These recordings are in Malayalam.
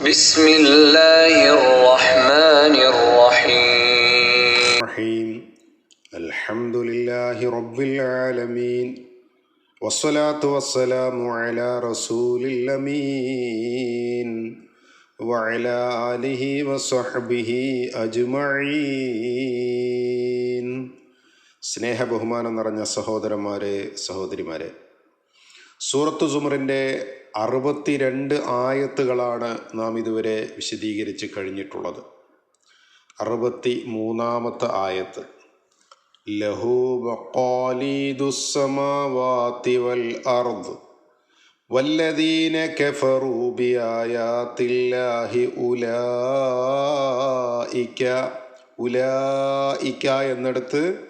بسم الله الرحمن الرحيم الرحيم الحمد لله رب العالمين والصلاة والسلام على رسول الأمين وعلى آله وصحبه أجمعين സ്നേഹ ബഹുമാനം നിറഞ്ഞ സഹോദരന്മാരെ സഹോദരിമാരെ സൂറത്തു സുമറിൻ്റെ അറുപത്തിരണ്ട് ആയത്തുകളാണ് നാം ഇതുവരെ വിശദീകരിച്ച് കഴിഞ്ഞിട്ടുള്ളത്. അറുപത്തി മൂന്നാമത്തെ ആയത്ത്. ലഹു മഖാലീദുസ്സമാവാതി വൽ അർദ്. വല്ലദീന കഫറൂ ബിആയാത്തില്ലാഹി ഉലായിക ഉലായിക എന്നിടത്ത്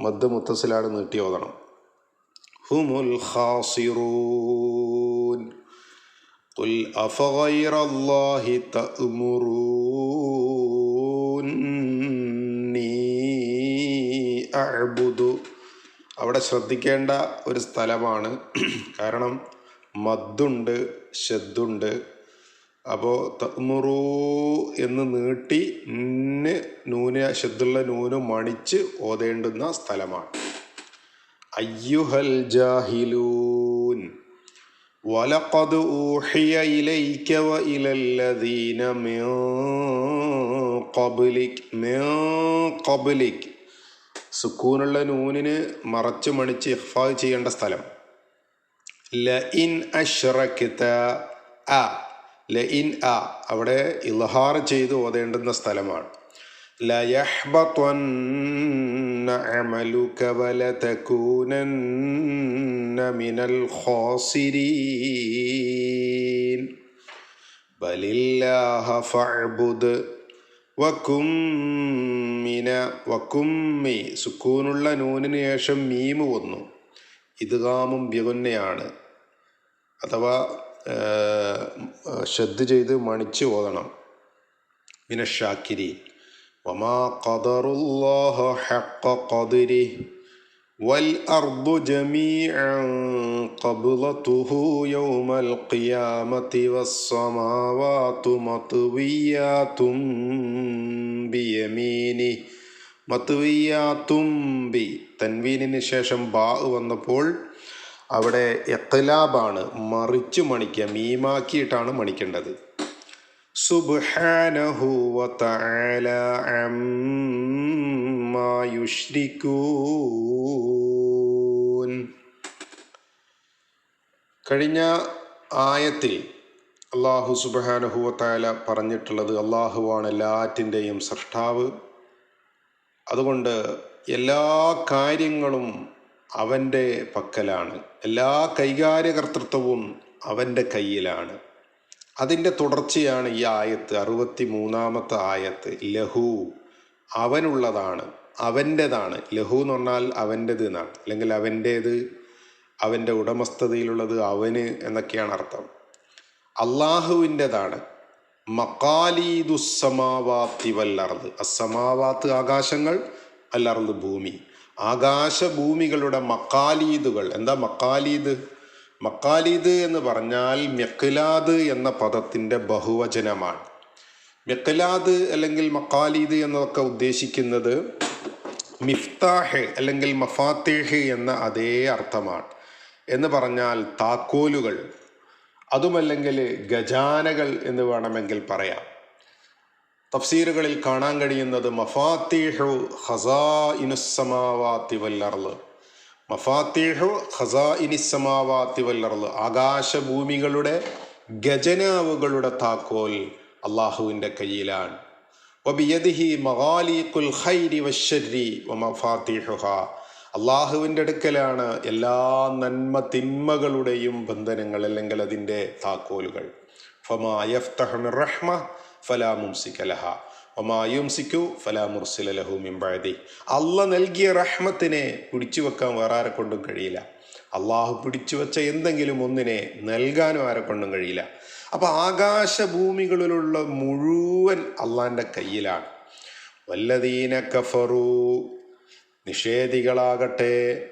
മദ് മുത്തസിലാണ് നീട്ടി ഓതണം. ഹുമുൽ ഖാസിറൂൻ. قل أفغير الله تأمروني أعبد അവിടെ ശ്രദ്ധിക്കേണ്ട ഒരു സ്ഥലമാണ് കാരണം മദ്ദുണ്ട് ഷദ്ദുണ്ട് അപ്പോൾ തമുറൂ എന്ന് നീട്ടി ന് നൂന ഷദ്ദുള്ള നൂന് മണിച്ച് ഓതേണ്ടുന്ന സ്ഥലമാണ് അയ്യുഹൽ ജാഹിലൂൻ ولقد أوحي إليك وإلى الذين من قبلك من قبلك സുക്കൂനുള്ള നൂനിന് മറച്ചു മണിച്ച് ഇഹ്ഫാ ചെയ്യേണ്ട സ്ഥലം ല ഇൻ അഷ്റക്ത അ ല ഇൻ അ അവിടെ ഇൽഹാർ ചെയ്ത് ഓതേണ്ടുന്ന സ്ഥലമാണ് ليحبطن عملك ولتكونن من الخاسرين بل الله فاعبد വക്കും മിന വക്കുമ്മി സുക്കൂനുള്ള നൂനിന് ശേഷം മീമ് വന്നു ഇദ്ഗാമും ബ്യകുന്നയാണ് അഥവാ ശ്രദ്ധ ചെയ്ത് മണിച്ച് ഓതണം മിനഷാക്കിരി وما قدر الله حق قدره والأرض جميعا قبضته يوم القيامة والسماوات مطويات بيمينه മത്തുവിയാത്തും ബി തൻവീനിന് ശേഷം ബാ വന്നപ്പോൾ അവിടെ എത്തലാബാണ് മറിച്ചു മണിക്കുക മീമാക്കിയിട്ടാണ് മണിക്കേണ്ടത് സുബ്ഹാനഹു വതആല കഴിഞ്ഞ ആയത്തിൽ അള്ളാഹു സുബഹാനഹുവത്തായ പറഞ്ഞിട്ടുള്ളത് അള്ളാഹുവാണ് എല്ലാറ്റിന്റെയും സൃഷ്ടാവ്. അതുകൊണ്ട് എല്ലാ കാര്യങ്ങളും അവന്റെ പക്കലാണ്. എല്ലാ കൈകാര്യകർത്തൃത്വവും അവന്റെ കയ്യിലാണ്. അതിന്റെ തുടർച്ചയാണ് ഈ ആയത്ത് അറുപത്തി മൂന്നാമത്തെ ആയത്ത് ലഹു. അവനുള്ളതാണ് അവന്റെതാണ്. ലഹു എന്ന് പറഞ്ഞാൽ അവന്റേത് എന്നാണ്. അല്ലെങ്കിൽ അവന്റേത് അവന്റെ ഉടമസ്ഥതയിലുള്ളത് അവന് എന്നൊക്കെയാണ് അർത്ഥം. അള്ളാഹുവിന്റെതാണ്. മക്കാലീദുസമാവാത്തി വല്ലർദ്. അസമാവാത്ത് ആകാശങ്ങൾ അല്ലർദ് ഭൂമി. ആകാശഭൂമികളുടെ മക്കാലീദുകൾ എന്താ മക്കാലീദ് മക്കാലീദ് എന്ന് പറഞ്ഞാൽ മെക്കലാദ് എന്ന പദത്തിന്റെ ബഹുവചനമാണ്. മെക്കലാദ് അല്ലെങ്കിൽ മക്കാലീദ് എന്നതൊക്കെ ഉദ്ദേശിക്കുന്നത് മിഫ്താഹ് അല്ലെങ്കിൽ മഫാത്തേഹ് എന്ന അതേ അർത്ഥമാണ്. എന്ന് പറഞ്ഞാൽ താക്കോലുകൾ അതുമല്ലെങ്കിൽ ഗജാനകൾ എന്ന് വേണമെങ്കിൽ പറയാം. തഫ്സീറുകളിൽ കാണാൻ കഴിയുന്നത് മഫാത്തിഹു ഹസാ ഇനുസമാവാത്തി വല്ലർൾ മഫാത്തിഹു ഖസാ ഇനിസമാവാത്തി വല്ലർൾ ആകാശഭൂമികളുടെ ഗജനാവുകളുടെ താക്കോൽ അള്ളാഹുവിന്റെ കയ്യിലാണ്. വബിയദിഹി ഖൈരി അള്ളാഹുവിന്റെ അടുക്കലാണ് എല്ലാ നന്മ തിന്മകളുടെയും ബന്ധനങ്ങൾ അല്ലെങ്കിൽ അതിന്റെ താക്കോലുകൾ. ഫമാ യഫ്തഹു റഹ്മ ഫലാ മുംസിക അല്ല നൽകിയ റഹ്മത്തിനെ പിടിച്ചു വെക്കാൻ വേറെ ആരെ കൊണ്ടും കഴിയില്ല. അള്ളാഹു പിടിച്ചു വെച്ച എന്തെങ്കിലും ഒന്നിനെ നൽകാനും ആരെ കൊണ്ടും കഴിയില്ല. അപ്പൊ ആകാശഭൂമികളിലുള്ള മുഴുവൻ അള്ളാന്റെ കയ്യിലാണ്. വല്ലദീന കഫറു നിഷേധികളാകട്ടെ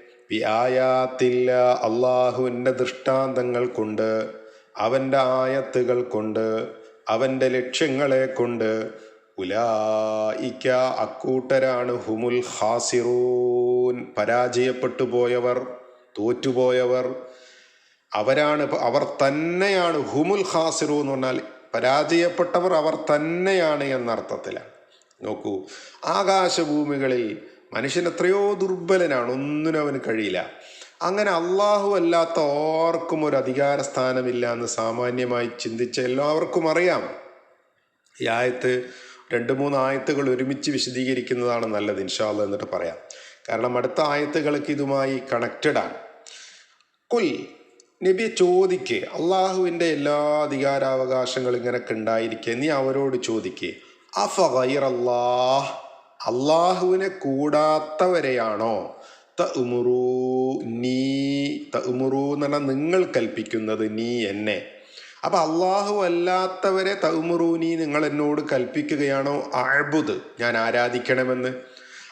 ആയാത്തില്ല അള്ളാഹുവിന്റെ ദൃഷ്ടാന്തങ്ങൾ കൊണ്ട് അവന്റെ ആയത്തുകൾ കൊണ്ട് അവന്റെ ലക്ഷ്യങ്ങളെ കൊണ്ട് ഉലായിക്ക അക്കൂട്ടരാണ് ഹുമുൽ ഹാസിറൂൻ പരാജയപ്പെട്ടു പോയവർ തോറ്റുപോയവർ അവരാണ് അവർ തന്നെയാണ്. ഹുമുൽ ഹാസിറു എന്ന് പറഞ്ഞാൽ പരാജയപ്പെട്ടവർ അവർ തന്നെയാണ് എന്നർത്ഥത്തിലാണ് നോക്കൂ ആകാശഭൂമികളിൽ മനുഷ്യൻ എത്രയോ ദുർബലനാണ് ഒന്നിനും അവന് കഴിയില്ല. അങ്ങനെ അള്ളാഹു അല്ലാത്ത ആർക്കും ഒരു അധികാര സ്ഥാനമില്ല എന്ന് സാമാന്യമായി ചിന്തിച്ച എല്ലാവർക്കും അറിയാം. ഈ ആയത്ത് രണ്ട് മൂന്ന് ആയത്തുകൾ ഒരുമിച്ച് വിശദീകരിക്കുന്നതാണ് നല്ലത് ഇൻഷാല്ല എന്നിട്ട് പറയാം. കാരണം അടുത്ത ആയത്തുകൾക്ക് ഇതുമായി കണക്റ്റഡ് ആണ്. കുൽ നബിയെ ചോദിക്ക് അള്ളാഹുവിന്റെ എല്ലാ അധികാരാവകാശങ്ങളും ഇങ്ങനൊക്കെ ഉണ്ടായിരിക്കെ നീ അവരോട് ചോദിക്ക് അഫ അള്ളാഹ് അള്ളാഹുവിനെ കൂടാത്തവരെയാണോ? ത ഉമുറൂ നീ ത എന്ന് പറഞ്ഞാൽ നിങ്ങൾ കൽപ്പിക്കുന്നത് നീ എന്നെ. അപ്പൊ അള്ളാഹു അല്ലാത്തവരെ തൗമുറൂനി നിങ്ങൾ എന്നോട് കൽപ്പിക്കുകയാണോ? അഴുത് ഞാൻ ആരാധിക്കണമെന്ന്.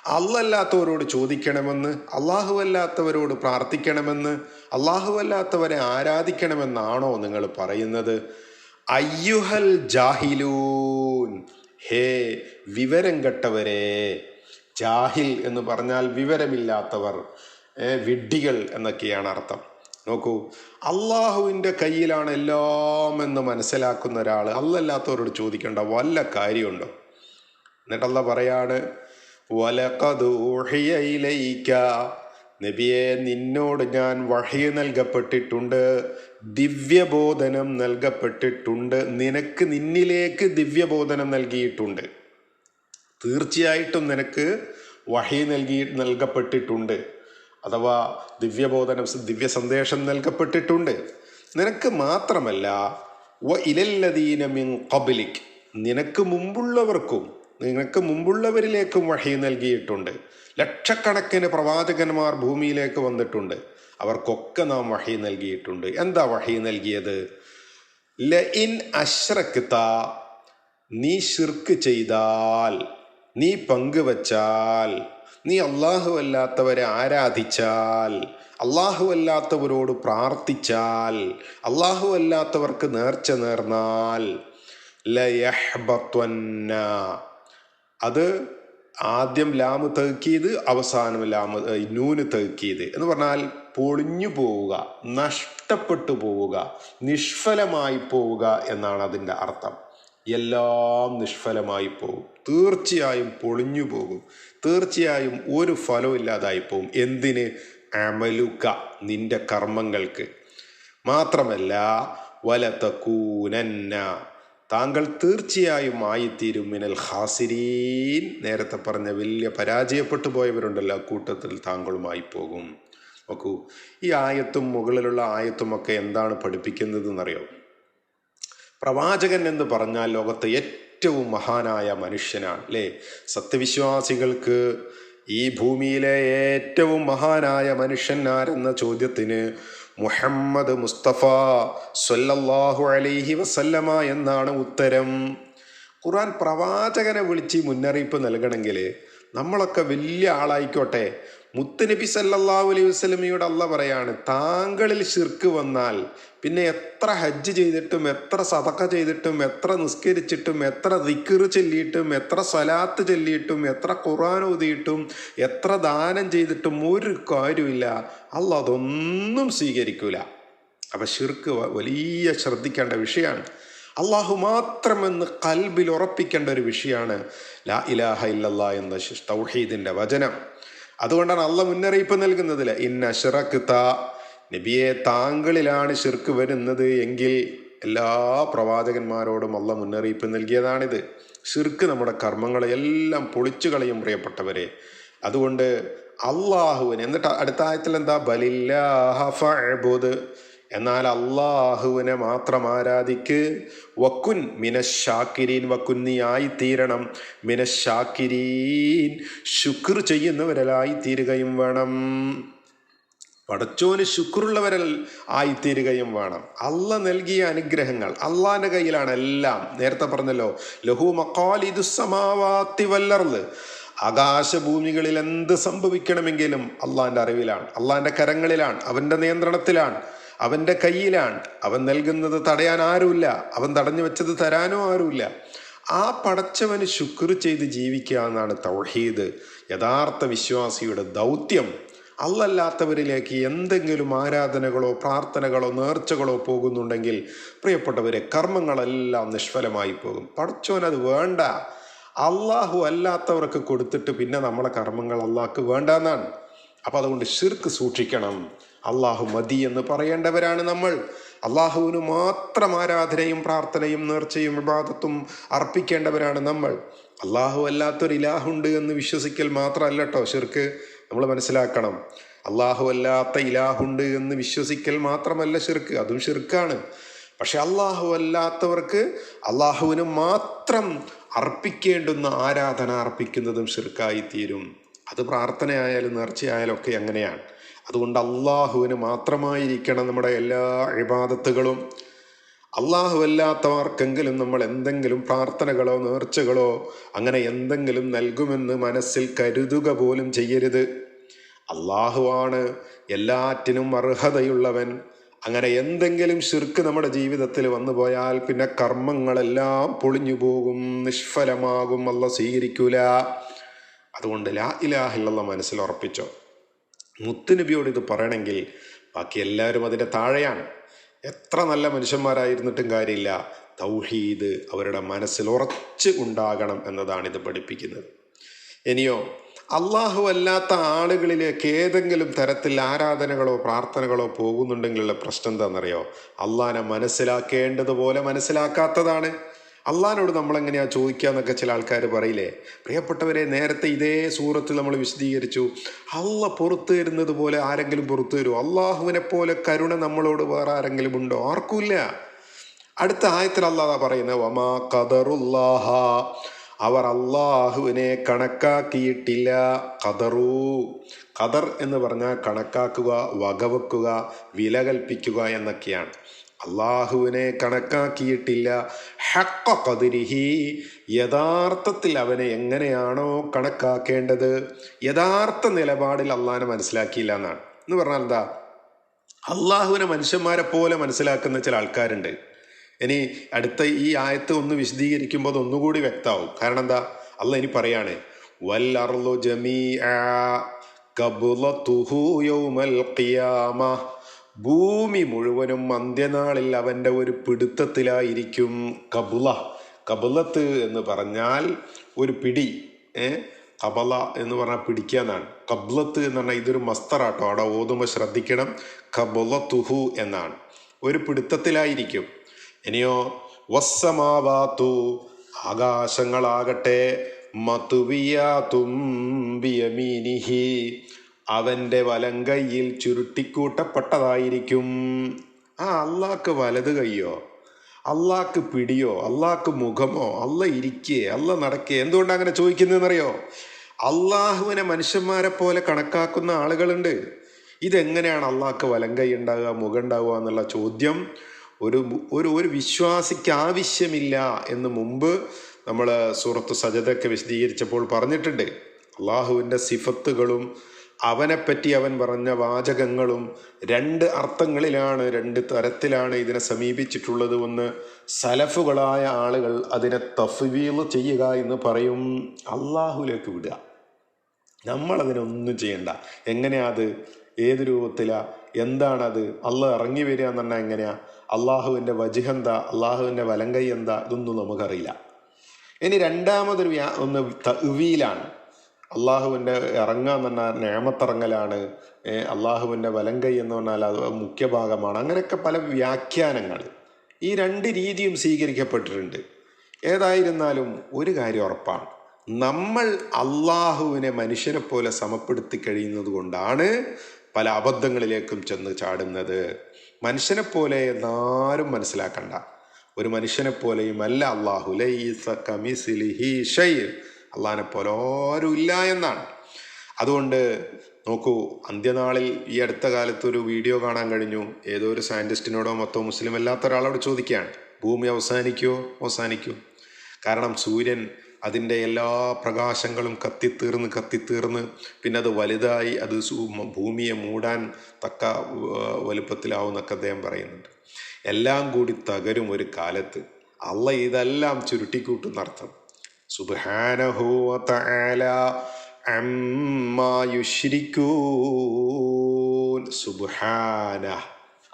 അല്ലല്ലാത്തവരോട് ചോദിക്കണമെന്ന്. അള്ളാഹു അല്ലാത്തവരോട് പ്രാർത്ഥിക്കണമെന്ന്. അള്ളാഹു അല്ലാത്തവരെ ആരാധിക്കണമെന്നാണോ നിങ്ങൾ പറയുന്നത്. അയ്യുഹൽ ജാഹിലൂൻ. ഹേ വിവരം കെട്ടവരെ. ജാഹിൽ എന്ന് പറഞ്ഞാൽ വിവരമില്ലാത്തവർ വിഡ്ഢികൾ എന്നൊക്കെയാണ് അർത്ഥം. നോക്കൂ അള്ളാഹുവിന്റെ കയ്യിലാണ് എല്ലാം എന്ന് മനസ്സിലാക്കുന്ന ഒരാൾ അല്ലല്ലാത്തവരോട് ചോദിക്കേണ്ട വല്ല കാര്യമുണ്ടോ? എന്നിട്ട് എന്നിട്ടല്ല പറയാണ് നബിയെ നിന്നോട് ഞാൻ വഹി നൽകപ്പെട്ടിട്ടുണ്ട് ദിവ്യബോധനം നൽകപ്പെട്ടിട്ടുണ്ട് നിനക്ക് നിന്നിലേക്ക് ദിവ്യബോധനം നൽകിയിട്ടുണ്ട്. തീർച്ചയായിട്ടും നിനക്ക് വഹി നൽകി നൽകപ്പെട്ടിട്ടുണ്ട്. അഥവാ ദിവ്യബോധനം ദിവ്യ സന്ദേശം നൽകപ്പെട്ടിട്ടുണ്ട്. നിനക്ക് മാത്രമല്ല വ ഇലല്ലദീന മിൻ നിനക്ക് മുമ്പുള്ളവർക്കും നിനക്ക് മുമ്പുള്ളവരിലേക്കും വഹി നൽകിയിട്ടുണ്ട്. ലക്ഷക്കണക്കിന് പ്രവാചകന്മാർ ഭൂമിയിലേക്ക് വന്നിട്ടുണ്ട്. അവർക്കൊക്കെ നാം വഹി നൽകിയിട്ടുണ്ട്. എന്താ വഹി നൽകിയത്? ല ഇൻ അശ്രക്ത നീ ശിർക്ക് ചെയ്താൽ നീ പങ്കുവച്ചാൽ നീ അള്ളാഹു അല്ലാത്തവരെ ആരാധിച്ചാൽ അള്ളാഹു അല്ലാത്തവരോട് പ്രാർത്ഥിച്ചാൽ അള്ളാഹു അല്ലാത്തവർക്ക് നേർച്ച നേർന്നാൽ ലയഹ്ബത്വന്ന അത് ആദ്യം ലാമ് തേക്കിയത് അവസാനം ലാമ് നൂന് തേക്കിയത് എന്ന് പറഞ്ഞാൽ പൊളിഞ്ഞു പോവുക നഷ്ടപ്പെട്ടു പോവുക നിഷ്ഫലമായി പോവുക എന്നാണ് അതിന്റെ അർത്ഥം. എല്ലാം നിഷ്ഫലമായി പോകും തീർച്ചയായും പൊളിഞ്ഞു പോകും. തീർച്ചയായും ഒരു ഫലവും ഇല്ലാതായി പോകും എന്തിന്? അമലുക നിന്റെ കർമ്മങ്ങൾക്ക്. മാത്രമല്ല വലതക്കൂനന്ന താങ്കൾ തീർച്ചയായും ആയിത്തീരും. മിനൽ ഹാസിരീൻ നേരത്തെ പറഞ്ഞ വലിയ പരാജയപ്പെട്ടു പോയവരുണ്ടല്ലോ കൂട്ടത്തിൽ താങ്കളുമായി പോകും. നോക്കൂ ഈ ആയത്തും മുകളിലുള്ള ആയത്തുമൊക്കെ എന്താണ് പഠിപ്പിക്കുന്നത് എന്നറിയോ പ്രവാചകൻ എന്ന് പറഞ്ഞാൽ ലോകത്തെ ഏറ്റവും മഹാനായ മനുഷ്യനാണ് അല്ലേ? സത്യവിശ്വാസികൾക്ക് ഈ ഭൂമിയിലെ ഏറ്റവും മഹാനായ മനുഷ്യൻ ആരെന്ന ചോദ്യത്തിന് മുഹമ്മദ് മുസ്തഫ സൊല്ലാഹു അലൈഹി വസല്ലമ എന്നാണ് ഉത്തരം. ഖുർആൻ പ്രവാചകനെ വിളിച്ച് മുന്നറിയിപ്പ് നൽകണമെങ്കിൽ നമ്മളൊക്കെ വലിയ ആളായിക്കോട്ടെ. മുത്തുനബി സല്ലല്ലാഹു അലൈഹി വസല്ലമയോട് അല്ല പറയാണ് താങ്കളിൽ ശിർക്ക് വന്നാൽ പിന്നെ എത്ര ഹജ്ജ് ചെയ്തിട്ടും എത്ര സതക്ക ചെയ്തിട്ടും എത്ര നിസ്കരിച്ചിട്ടും എത്ര ദിക്കറ് ചൊല്ലിയിട്ടും എത്ര സലാത്ത് ചൊല്ലിയിട്ടും എത്ര ഖുർആൻ ഓതിയിട്ടും എത്ര ദാനം ചെയ്തിട്ടും ഒരു കാര്യമില്ല അല്ല അതൊന്നും സ്വീകരിക്കൂല. അപ്പം ഷിർക്ക് വലിയ ശ്രദ്ധിക്കേണ്ട വിഷയമാണ്. അള്ളാഹു മാത്രമെന്ന് കൽബിൽ ഉറപ്പിക്കേണ്ട ഒരു വിഷയമാണ് ലാ ഇലാഹ ഇല്ലല്ലാ എന്ന തൗഹീദിന്റെ വചനം. അതുകൊണ്ടാണ് അള്ള മുന്നറിയിപ്പ് നൽകുന്നതിൽ ഇന്ന താ. നബിയെ താങ്കളിലാണ് ഷിർക്ക് വരുന്നത് എങ്കിൽ എല്ലാ പ്രവാചകന്മാരോടും അള്ള മുന്നറിയിപ്പ് നൽകിയതാണിത്. ഷിർക്ക് നമ്മുടെ കർമ്മങ്ങളെ എല്ലാം പൊളിച്ചു കളയും പ്രിയപ്പെട്ടവരെ. അതുകൊണ്ട് അള്ളാഹുവിന് എന്നിട്ട് അടുത്ത ആയത്തിൽ എന്താ? ബലില്ലാഹ ഫഅ്ബുദ് എന്നാൽ അള്ളാഹുവിനെ മാത്രം ആരാധിക്ക്. വക്കുൻ മിനശാക്കിരീൻ വക്കുൻ നീ ആയിത്തീരണം മിനശാക്കിരീൻ ശുക്ർ ചെയ്യുന്നവരലായി തീരുകയും വേണം. പടച്ചോന് ശുക്രുള്ളവരൽ ആയിത്തീരുകയും വേണം. അല്ല നൽകിയ അനുഗ്രഹങ്ങൾ അള്ളാന്റെ കയ്യിലാണ് എല്ലാം. നേരത്തെ പറഞ്ഞല്ലോ ലഹു മക്കാലിദു സമാവാത്തി വല്ലർന്ന് ആകാശഭൂമികളിൽ എന്ത് സംഭവിക്കണമെങ്കിലും അള്ളാന്റെ അറിവിലാണ് അള്ളാന്റെ കരങ്ങളിലാണ് അവന്റെ നിയന്ത്രണത്തിലാണ്. അവന്റെ കയ്യിലാണ്. അവൻ നൽകുന്നത് തടയാൻ ആരുമില്ല. അവൻ തടഞ്ഞു വെച്ചത് തരാനോ ആരുമില്ല. ആ പടച്ചവന് ശുക്ർ ചെയ്ത് ജീവിക്കുക എന്നാണ് തൗഹീദ്. യഥാർത്ഥ വിശ്വാസിയുടെ ദൗത്യം. അല്ലല്ലാത്തവരിലേക്ക് എന്തെങ്കിലും ആരാധനകളോ പ്രാർത്ഥനകളോ നേർച്ചകളോ പോകുന്നുണ്ടെങ്കിൽ പ്രിയപ്പെട്ടവരെ കർമ്മങ്ങളെല്ലാം നിഷ്ഫലമായി പോകും. പടച്ചോൻ അത് വേണ്ട. അള്ളാഹു അല്ലാത്തവർക്ക് കൊടുത്തിട്ട് പിന്നെ നമ്മളെ കർമ്മങ്ങൾ അള്ളാഹ്ക്ക് വേണ്ട എന്നാണ്. അപ്പം അതുകൊണ്ട് ശിർക്ക് സൂക്ഷിക്കണം. അള്ളാഹു മതി എന്ന് പറയേണ്ടവരാണ് നമ്മൾ. അള്ളാഹുവിന് മാത്രം ആരാധനയും പ്രാർത്ഥനയും നേർച്ചയും വിവാദത്തും അർപ്പിക്കേണ്ടവരാണ് നമ്മൾ. അള്ളാഹു അല്ലാത്തൊരു ഇലാഹുണ്ട് എന്ന് വിശ്വസിക്കൽ മാത്രമല്ല കേട്ടോ ഷിർക്ക് നമ്മൾ മനസ്സിലാക്കണം. അള്ളാഹു അല്ലാത്ത ഇലാഹുണ്ട് എന്ന് വിശ്വസിക്കൽ മാത്രമല്ല ഷിർക്ക് അതും ഷിർക്കാണ് പക്ഷെ അള്ളാഹു അല്ലാത്തവർക്ക് അള്ളാഹുവിന് മാത്രം അർപ്പിക്കേണ്ടുന്ന ആരാധന അർപ്പിക്കുന്നതും ഷിർക്കായിത്തീരും അത് പ്രാർത്ഥനയായാലും നേർച്ചയായാലും ഒക്കെ അങ്ങനെയാണ്. അതുകൊണ്ട് അള്ളാഹുവിന് മാത്രമായിരിക്കണം നമ്മുടെ എല്ലാ അഴിബാദത്തുകളും അള്ളാഹു അല്ലാത്തവർക്കെങ്കിലും നമ്മൾ എന്തെങ്കിലും പ്രാർത്ഥനകളോ നേർച്ചകളോ അങ്ങനെ എന്തെങ്കിലും നൽകുമെന്ന് മനസ്സിൽ കരുതുക പോലും ചെയ്യരുത്. അള്ളാഹുവാണ് എല്ലാറ്റിനും അർഹതയുള്ളവൻ. അങ്ങനെ എന്തെങ്കിലും ശിർക്ക് നമ്മുടെ ജീവിതത്തിൽ വന്നു പോയാൽ പിന്നെ കർമ്മങ്ങളെല്ലാം പൊളിഞ്ഞു പോകും നിഷ്ഫലമാകും അല്ല സ്വീകരിക്കൂല. അതുകൊണ്ട് ലാ ഇലാഹില്ല മനസ്സിൽ ഉറപ്പിച്ചോ. മുത്തുനബിയോട് ഇത് പറയണമെങ്കിൽ ബാക്കി എല്ലാവരും അതിന്റെ താഴെയാണ്. എത്ര നല്ല മനുഷ്യന്മാരായിരുന്നിട്ടും കാര്യമില്ല. തൗഹീദ് അവരുടെ മനസ്സിൽ ഉറച്ച് ഉണ്ടാകണം എന്നതാണ് ഇത് പഠിപ്പിക്കുന്നത്. ഇനിയോ അള്ളാഹു അല്ലാത്ത ആളുകളിലേക്ക് ഏതെങ്കിലും തരത്തിൽ ആരാധനകളോ പ്രാർത്ഥനകളോ പോകുന്നുണ്ടെങ്കിലുള്ള പ്രശ്നം എന്താണെന്നറിയോ? അള്ളാഹനെ മനസ്സിലാക്കേണ്ടതുപോലെ മനസ്സിലാക്കാത്തതാണ്. അള്ളഹാനോട് നമ്മൾ എങ്ങനെയാ ചോദിക്കാന്നൊക്കെ ചില ആൾക്കാർ പറയില്ലേ? പ്രിയപ്പെട്ടവരെ നേരത്തെ ഇതേ സൂറത്തിൽ നമ്മൾ വിശദീകരിച്ചു. അള്ള പുറത്തു തരുന്നത് പോലെ ആരെങ്കിലും പുറത്തു തരുമോ അള്ളാഹുവിനെ പോലെ കരുണ നമ്മളോട് വേറെ ആരെങ്കിലും ഉണ്ടോ? ആർക്കുമില്ല. അടുത്ത ആയത്തിൽ അള്ളാഹ പറയുന്നത് വമാ കദറുല്ലാഹ അവർ അള്ളാഹുവിനെ കണക്കാക്കിയിട്ടില്ല. ഖദറു. ഖദർ എന്ന് പറഞ്ഞാൽ കണക്കാക്കുക വകവെക്കുക വില കൽപ്പിക്കുക എന്നൊക്കെയാണ്. അള്ളാഹുവിനെ കണക്കാക്കിയിട്ടില്ല. ഹക്ക കതിരിഹി യഥാർത്ഥത്തിൽ അവനെ എങ്ങനെയാണോ കണക്കാക്കേണ്ടത്? യഥാർത്ഥ നിലപാടിൽ അള്ളാഹിനെ മനസ്സിലാക്കിയില്ല എന്നാണ്. എന്ന് പറഞ്ഞാൽ എന്താ? അള്ളാഹുവിനെ മനുഷ്യന്മാരെ പോലെ മനസ്സിലാക്കുന്ന ചില ആൾക്കാരുണ്ട്. ഇനി അടുത്ത ഈ ആയത്ത് ഒന്ന് വിശദീകരിക്കുമ്പോൾ അത് ഒന്നുകൂടി വ്യക്തമാവും. കാരണം എന്താ? അല്ല ഇനി പറയാണ് വല്ലർലു ജമീഅ ഖബ്ളതുഹു യൗമൽ ഖിയാമ ഭൂമി മുഴുവനും അന്ത്യനാളിൽ അവന്റെ ഒരു പിടുത്തത്തിലായിരിക്കും കബുല. കബുലത്ത് എന്ന് പറഞ്ഞാൽ ഒരു പിടി ഏ? കബല എന്ന് പറഞ്ഞാൽ പിടിക്കുക എന്നാണ്. കബ്ലത്ത് എന്ന് പറഞ്ഞാൽ ഇതൊരു മസ്തറാട്ടോ. അവിടെ ഓതുമ്പോൾ ശ്രദ്ധിക്കണം. കബുലത്തുഹു എന്നാണ്. ഒരു പിടുത്തത്തിലായിരിക്കും. ഇനിയോ വസ്സമാവാത്തു ആകാശങ്ങളാകട്ടെ മതുവിയാതുംബിയമീനിഹി അവന്റെ വലങ്കൈയിൽ ചുരുട്ടിക്കൂട്ടപ്പെട്ടതായിരിക്കും. ആ അള്ളാക്ക് വലത് കൈയോ? അള്ളാക്ക് പിടിയോ? അള്ളാക്ക് മുഖമോ? അല്ല ഇരിക്കേ? അല്ല നടക്കേ? എന്തുകൊണ്ടാണ് അങ്ങനെ ചോദിക്കുന്നതെന്നറിയോ? അള്ളാഹുവിനെ മനുഷ്യന്മാരെ പോലെ കണക്കാക്കുന്ന ആളുകളുണ്ട്. ഇതെങ്ങനെയാണ് അള്ളാഹ്ക്ക് വലങ്കൈ ഉണ്ടാകുക മുഖം ഉണ്ടാവുക എന്നുള്ള ചോദ്യം? ഒരു ഒരു ഒരു വിശ്വാസിക്ക് ആവശ്യമില്ല എന്ന് മുമ്പ് നമ്മൾ സൂറത്ത് സജതൊക്കെ വിശദീകരിച്ചപ്പോൾ പറഞ്ഞിട്ടുണ്ട്. അള്ളാഹുവിന്റെ സിഫത്തുകളും അവനെപ്പറ്റി അവൻ പറഞ്ഞ വാചകങ്ങളും രണ്ട് അർത്ഥങ്ങളിലാണ് രണ്ട് തരത്തിലാണ് ഇതിനെ സമീപിച്ചിട്ടുള്ളത് എന്ന് സലഫുകളായ ആളുകൾ അതിനെ തഫ്വീൽ ചെയ്യുക എന്ന് പറയും. അള്ളാഹുലേക്ക് വിടുക. നമ്മളതിനൊന്നും ചെയ്യണ്ട. എങ്ങനെയാ അത്? ഏത് രൂപത്തിലാ? എന്താണത്? അള്ള ഇറങ്ങി വരിക എന്ന് പറഞ്ഞാൽ എങ്ങനെയാ? അള്ളാഹുവിന്റെ വജിഹെന്താ അള്ളാഹുവിന്റെ വലങ്കൈ എന്താ? ഇതൊന്നും നമുക്കറിയില്ല. ഇനി രണ്ടാമതൊരു ഒന്ന് തവീലാണ് അള്ളാഹുവിന്റെ എന്ന് പറഞ്ഞാൽ നേമത്തിറങ്ങലാണ്. അള്ളാഹുവിന്റെ കൈ എന്ന് പറഞ്ഞാൽ അത് മുഖ്യ ഭാഗമാണ്. അങ്ങനെയൊക്കെ പല വ്യാഖ്യാനങ്ങൾ ഈ രണ്ട് രീതിയും സ്വീകരിക്കപ്പെട്ടിട്ടുണ്ട്. ഏതായിരുന്നാലും ഒരു കാര്യം ഉറപ്പാണ്. നമ്മൾ അള്ളാഹുവിനെ മനുഷ്യനെ പോലെ സമപ്പെടുത്തി കഴിയുന്നത് കൊണ്ടാണ് പല അബദ്ധങ്ങളിലേക്കും ചെന്ന് ചാടുന്നത്. മനുഷ്യനെ പോലെ എന്നാരും മനസ്സിലാക്കണ്ട. ഒരു മനുഷ്യനെ പോലെയും അല്ല അള്ളാഹു. ലൈസ കമിസിലിഹി ഷൈ. അള്ളാഹിനെ പോലെ ആരും ഇല്ല എന്നാണ്. അതുകൊണ്ട് നോക്കൂ അന്ത്യനാളിൽ ഈ അടുത്ത കാലത്ത് ഒരു വീഡിയോ കാണാൻ കഴിഞ്ഞു. ഏതോ ഒരു സയന്റിസ്റ്റിനോടോ മൊത്തം മുസ്ലിം അല്ലാത്ത ഒരാളോട് ചോദിക്കുകയാണ്. ഭൂമി അവസാനിക്കുമോ അവസാനിക്കും. കാരണം സൂര്യൻ അതിന്റെ എല്ലാ പ്രകാശങ്ങളും കത്തിത്തീർന്ന് കത്തിത്തീർന്ന് പിന്നെ അത് വലുതായി അത് ഭൂമിയെ മൂടാൻ തക്ക വലുപ്പത്തിലാവുമെന്നൊക്കെ അദ്ദേഹം പറയുന്നുണ്ട്. എല്ലാം കൂടി തകരും ഒരു കാലത്ത്. അള്ള ഇതെല്ലാം ചുരുട്ടിക്കൂട്ടുന്നർത്ഥം. സുബ്ഹാന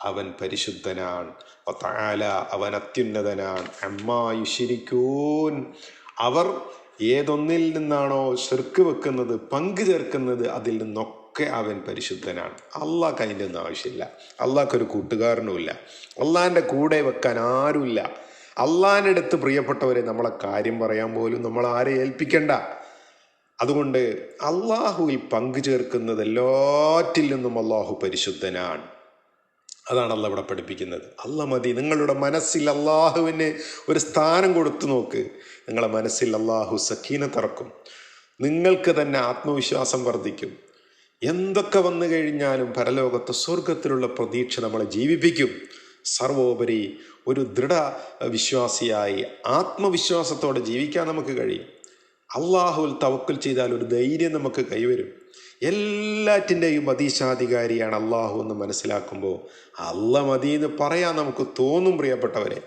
അവൻ പരിശുദ്ധനാണ്. അവൻ അത്യുന്നതനാണ്. അമ്മാ യുശ്രിക്കൂൻ. അവർ ഏതൊന്നിൽ നിന്നാണോ ശിർക്ക് വെക്കുന്നത് പങ്കു ചേർക്കുന്നത് അതിൽ നിന്നൊക്കെ അവൻ പരിശുദ്ധനാണ്. അള്ളാഹ് അതിന്റെ ഒന്നും ആവശ്യമില്ല അള്ളാഹ്ക്കൊരു കൂട്ടുകാരനുമില്ല. അള്ളാഹിന്റെ കൂടെ വെക്കാൻ ആരുമില്ല. അള്ളാഹിനടുത്ത് പ്രിയപ്പെട്ടവരെ നമ്മളെ കാര്യം പറയാൻ പോലും നമ്മൾ ആരെ ഏൽപ്പിക്കണ്ട. അതുകൊണ്ട് അള്ളാഹുവിൽ പങ്കു ചേർക്കുന്നത് എല്ലാറ്റിൽ നിന്നും അള്ളാഹു പരിശുദ്ധനാണ്. അതാണ് അല്ല ഇവിടെ പഠിപ്പിക്കുന്നത്. അല്ല മതി. നിങ്ങളുടെ മനസ്സിൽ അള്ളാഹുവിന് ഒരു സ്ഥാനം കൊടുത്തു നോക്ക്. നിങ്ങളെ മനസ്സിൽ അള്ളാഹു സഖീന തറക്കും. നിങ്ങൾക്ക് തന്നെ ആത്മവിശ്വാസം വർദ്ധിക്കും. എന്തൊക്കെ വന്നു കഴിഞ്ഞാലും പരലോകത്ത് സ്വർഗത്തിലുള്ള പ്രതീക്ഷ നമ്മളെ ജീവിപ്പിക്കും. സർവോപരി ഒരു ദൃഢ വിശ്വാസിയായി ആത്മവിശ്വാസത്തോടെ ജീവിക്കാൻ നമുക്ക് കഴിയും. അള്ളാഹുവിൽ തവക്കൽ ചെയ്താൽ ഒരു ധൈര്യം നമുക്ക് കൈവരും. എല്ലാറ്റിന്റെയും മതീശാധികാരിയാണ് അള്ളാഹു എന്ന് മനസ്സിലാക്കുമ്പോൾ അല്ല മതി എന്ന് പറയാൻ നമുക്ക് തോന്നും പ്രിയപ്പെട്ടവരെ.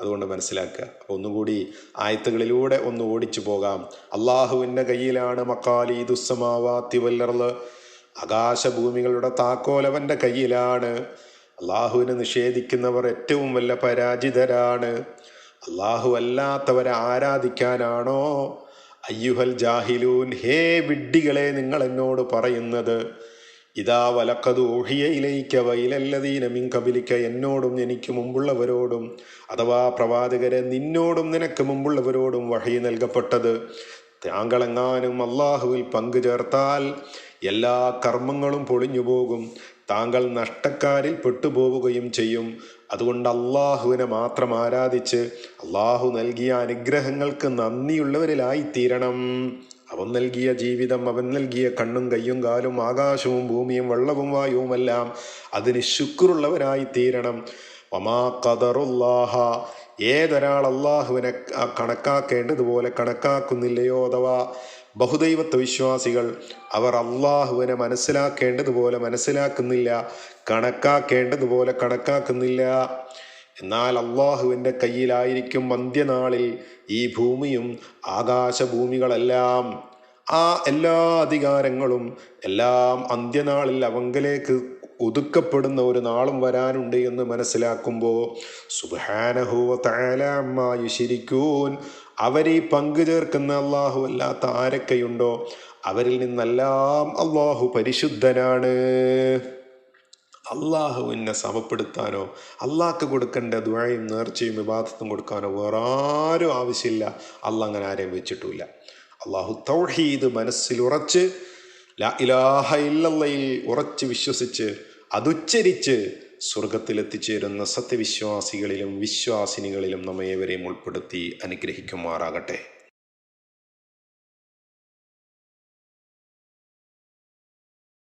അതുകൊണ്ട് മനസ്സിലാക്കുക. ഒന്നുകൂടി ആയത്തുകളിലൂടെ ഒന്ന് ഓടിച്ചു പോകാം. അള്ളാഹുവിന്റെ കയ്യിലാണ് മക്കാലി ദുസ്സമാവാ തിവല്ലർൾ ആകാശഭൂമികളുടെ താക്കോലവന്റെ കയ്യിലാണ്. അള്ളാഹുവിനെ നിഷേധിക്കുന്നവർ ഏറ്റവും വല്ല പരാജിതരാണ്. അള്ളാഹു അല്ലാത്തവരെ ആരാധിക്കാനാണോ അയ്യുഹൽ ജാഹിലൂൻ. ഹേ വിഡ്ഢികളെ നിങ്ങൾ എന്നോട് പറയുന്നത് ഇതാ വലക്കത് ഊഹിയയിലേക്ക് വൈലല്ലതീന മിൻ കബിലിക്ക എന്നോടും എനിക്ക് മുമ്പുള്ളവരോടും അഥവാ പ്രവാചകരെ നിന്നോടും നിനക്ക് മുമ്പുള്ളവരോടും വഴി നൽകപ്പെട്ടത് താങ്കളെങ്ങാനും അള്ളാഹുവിൽ പങ്കു ചേർത്താൽ എല്ലാ കർമ്മങ്ങളും പൊളിഞ്ഞു പോകും താങ്കൾ നഷ്ടക്കാരിൽ പെട്ടുപോവുകയും ചെയ്യും. അതുകൊണ്ട് അള്ളാഹുവിനെ മാത്രം ആരാധിച്ച് അള്ളാഹു നൽകിയ അനുഗ്രഹങ്ങൾക്ക് നന്ദിയുള്ളവരിലായി തീരണം അവൻ നൽകിയ ജീവിതം അവൻ നൽകിയ കണ്ണും കയ്യും കാലും ആകാശവും ഭൂമിയും വെള്ളവും വായുവുമെല്ലാം അതിന് ശുക്രുള്ളവരായി തീരണം വമാ കദറുല്ലാഹ ഏതൊരാൾ അള്ളാഹുവിനെ കണക്കാക്കേണ്ടതുപോലെ കണക്കാക്കുന്നില്ലയോ അഥവാ ബഹുദൈവത്വ വിശ്വാസികൾ അവർ അള്ളാഹുവിനെ മനസ്സിലാക്കേണ്ടതുപോലെ മനസ്സിലാക്കുന്നില്ല കണക്കാക്കേണ്ടതുപോലെ കണക്കാക്കുന്നില്ല. എന്നാൽ അള്ളാഹുവിന്റെ കയ്യിലായിരിക്കും അന്ത്യനാളിൽ ഈ ഭൂമിയും ആകാശഭൂമികളെല്ലാം. ആ എല്ലാ അധികാരങ്ങളും എല്ലാം അന്ത്യനാളിൽ അവങ്കലേക്ക് ഒതുക്കപ്പെടുന്ന ഒരു നാളും വരാനുണ്ട് എന്ന് മനസ്സിലാക്കുമ്പോൾ സുബാനഹുവ ശരിക്കൂൻ അവരെ പങ്കു ചേർക്കുന്ന അള്ളാഹു അല്ലാത്ത ആരൊക്കെയുണ്ടോ അവരിൽ നിന്നെല്ലാം അള്ളാഹു പരിശുദ്ധനാണ്. അള്ളാഹുവിനെ സമപ്പെടുത്താനോ അള്ളാഹ്ക്ക് കൊടുക്കേണ്ട ദ്വഴയും നേർച്ചയും വിവാദത്തും കൊടുക്കാനോ വേറെ ആരും ആവശ്യമില്ല. അള്ളാഹ് അങ്ങനെ ആരെയും വെച്ചിട്ടില്ല അള്ളാഹു തൗഹീദ് മനസ്സിൽ ഉറച്ച് ലാ ഇലാഹ ഇല്ലല്ലയിൽ ഉറച്ച് വിശ്വസിച്ച് അതുച്ചരിച്ച് സ്വർഗത്തിലെത്തിച്ചേരുന്ന സത്യവിശ്വാസികളിലും വിശ്വാസിനികളിലും നമ്മെ ഏവരെയും ഉൾപ്പെടുത്തി അനുഗ്രഹിക്കുമാറാകട്ടെ.